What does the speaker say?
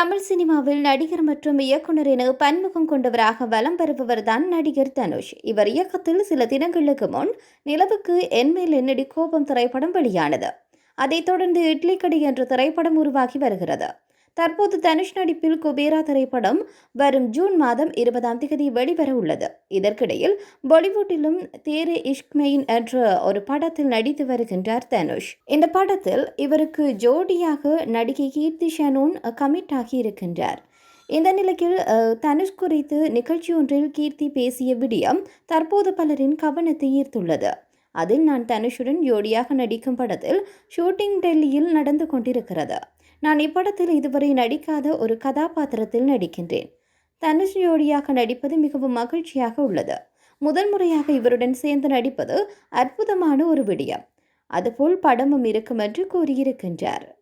தமிழ் சினிமாவில் நடிகர் மற்றும் இயக்குனர் என பன்முகம் கொண்டவராக வலம் பெறுபவர்தான் நடிகர் தனுஷ். இவர் இயக்கத்தில் சில தினங்களுக்கு முன் நிலவுக்கு என்மேல் என்னடி கோபம் திரைப்படம் வெளியானது. அதைத் தொடர்ந்து இட்லி கடை என்ற திரைப்படம் உருவாகி வருகிறது. தற்போது தனுஷ் நடிப்பில் குபேரா திரைப்படம் வரும் ஜூன் மாதம் இருபதாம் தேதி வெளிவர உள்ளது. இதற்கிடையில் பாலிவுட்டிலும் தேரே இஷ்க்மெயின் என்ற ஒரு படத்தில் நடித்து வருகின்றார் தனுஷ். இந்த படத்தில் இவருக்கு ஜோடியாக நடிகை கீர்த்தி ஷனோன் கமிட் ஆகியிருக்கின்றார் இந்த நிலையில் தனுஷ் குறித்து நிகழ்ச்சி ஒன்றில் கீர்த்தி பேசிய விடியம் தற்போது பலரின் கவனத்தை ஈர்த்துள்ளது. அதில் நான் தனுஷுடன் ஜோடியாக நடிக்கும் படத்தில் ஷூட்டிங் டெல்லியில் நடந்து கொண்டிருக்கிறது. நான் இப்படத்தில் இதுவரை நடிக்காத ஒரு கதாபாத்திரத்தில் நடிக்கின்றேன். தனுஷ் ஜோடியாக நடிப்பது மிகவும் மகிழ்ச்சியாக உள்ளது. முதல் முறையாக இவருடன் சேர்ந்து நடிப்பது அற்புதமான ஒரு விடயம். அதுபோல் படமும் இருக்கும் என்று கூறியிருக்கின்றார்.